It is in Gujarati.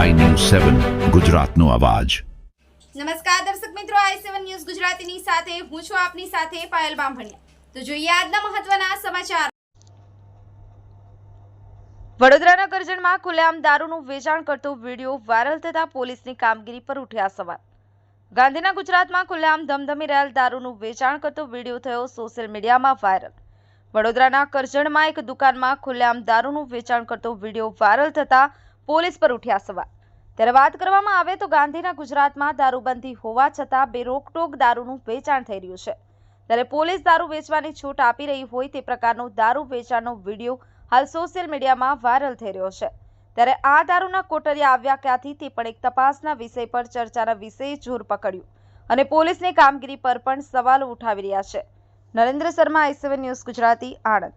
સેવન, ગુજરાતનો અવાજ. નમસ્કાર દર્શક મિત્રો, આઈ સેવન ન્યૂઝ ગુજરાતીની સાથે હું છું આપની સાથે પાયલ બામભણિયા. તો જોઈએ આજના મહત્વના સમાચાર. વડોદરાના કરજણમાં ખુલ્લેઆમ દારૂનું વેચાણ કરતો વીડિયો વાયરલ થતા પોલીસની કામગીરી પર ઉઠ્યા સવાલ. ગાંધીના ગુજરાતમાં ખુલ્લેઆમ ધમધમી રહેલ દારૂનું વેચાણ કરતો વીડિયો થયો સોશિયલ મીડિયામાં વાયરલ. વડોદરાના કરજણમાં એક દુકાનમાં ખુલ્લેઆમ દારૂનું વેચાણ કરતો વીડિયો વાયરલ થતા પોલીસ પર ઉઠ્યા સવાલ. ત્યારે વાત કરવામાં આવે તો ગાંધીના ગુજરાતમાં દારૂબંધી હોવા છતાં બે રોકટોક દારૂનું વેચાણ થઈ રહ્યું છે. ત્યારે પોલીસ દારૂ વેચવાની છૂટ આપી રહી હોય તે પ્રકારનો દારૂ વેચાણનો વીડિયો હાલ સોશિયલ મીડિયામાં વાયરલ થઈ રહ્યો છે. ત્યારે આ દારૂના કોટરિયા આવ્યા ક્યાંથી તે પણ એક તપાસના વિષય પર ચર્ચાના વિષય જોર પકડ્યું અને પોલીસની કામગીરી પર પણ સવાલો ઉઠાવી રહ્યા છે. Narendra Sharma I news Gujarati, Anand.